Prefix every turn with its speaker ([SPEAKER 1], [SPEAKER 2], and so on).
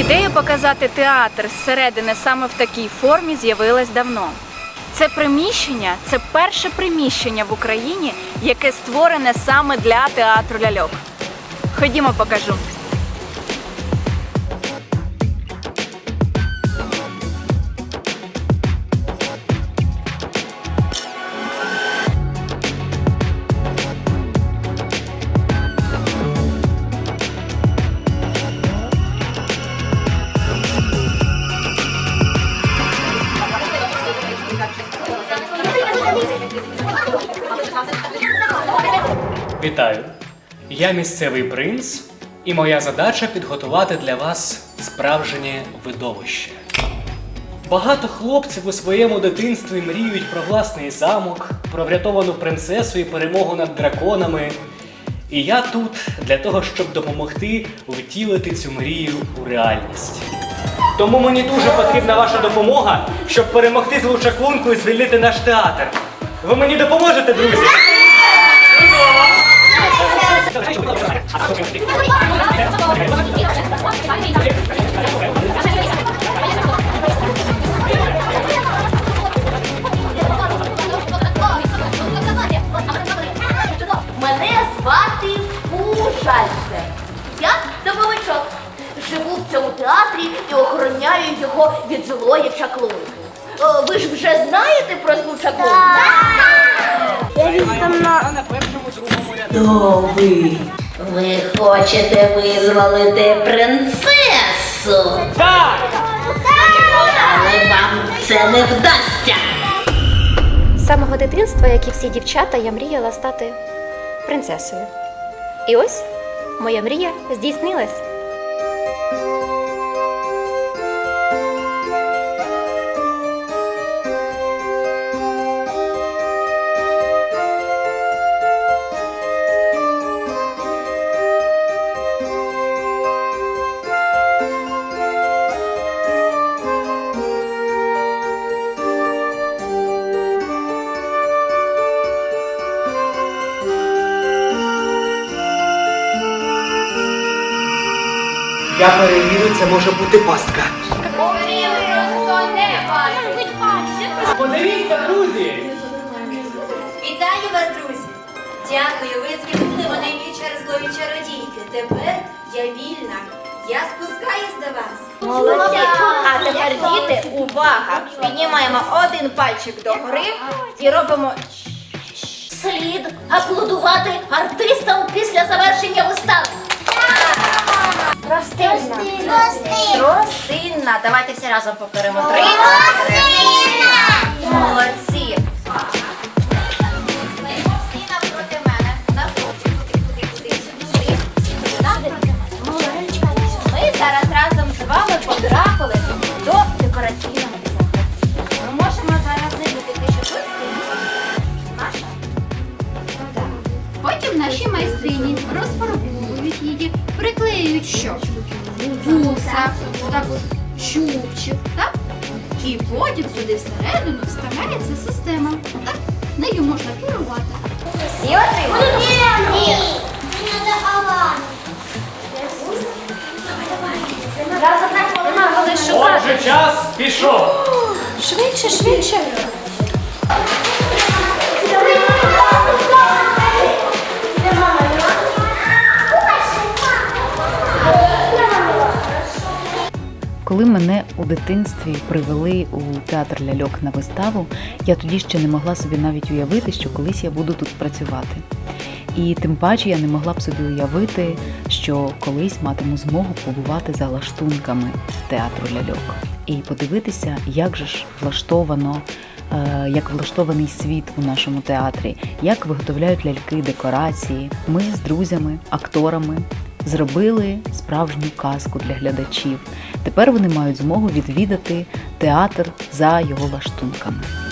[SPEAKER 1] Ідея показати театр зсередини саме в такій формі з'явилась давно. Це приміщення це перше приміщення в Україні, яке створене саме для театру ляльок. Ходімо, покажу.
[SPEAKER 2] Вітаю! Я місцевий принц, і моя задача підготувати для вас справжнє видовище. Багато хлопців у своєму дитинстві мріють про власний замок, про врятовану принцесу і перемогу над драконами. І я тут для того, щоб допомогти втілити цю мрію у реальність. Тому мені дуже потрібна ваша допомога, щоб перемогти злу чаклунку і звільнити наш театр. Ви мені допоможете, друзі?
[SPEAKER 3] Мене звати Пушальце. Я домовичок. Живу в цьому театрі і охороняю його від злої чаклунки. О, ви ж вже знаєте про злу чаклунку?
[SPEAKER 4] Хто ви? Ви хочете визволити принцесу,
[SPEAKER 2] Так!
[SPEAKER 4] але вам це не вдасться.
[SPEAKER 5] З самого дитинства, як і всі дівчата, я мріяла стати принцесою. І ось моя мрія здійснилась.
[SPEAKER 2] Я перевірю, це може бути пастка. Подивіться, друзі!
[SPEAKER 6] Вітаю вас, друзі! Дякую, ви звільнили мене від через злої чародійки. Тепер я вільна. Я спускаюсь до вас.
[SPEAKER 3] Молодці. А тепер діти, увага! Піднімаємо один пальчик догори і робимо слід аплодувати артистам Тростинна. Давайте всі разом повторимо. Три. Молодці. Ми зараз разом з вами потрапили до декораційного центру. Ми можемо зараз замітити, що тут стоїть наша
[SPEAKER 7] Потім наші майстрині розфарбовують її, приклеюють що? Вуса, так чубчик, так? І потім сюди всередину вставляється система. Так? Нею можна керувати.
[SPEAKER 3] Всі отримали? Ні.
[SPEAKER 2] Отже, час пішов.
[SPEAKER 5] Швидше, швидше.
[SPEAKER 1] Коли мене у дитинстві привели у театр ляльок на виставу, я тоді ще не могла собі навіть уявити, що колись я буду тут працювати. І тим паче я не могла б собі уявити, що колись матиму змогу побувати за лаштунками театру ляльок і подивитися, як же ж влаштовано, е, як влаштований світ у нашому театрі, як виготовляють ляльки, декорації. Ми з друзями, акторами зробили справжню казку для глядачів. Тепер вони мають змогу відвідати театр за його лаштунками.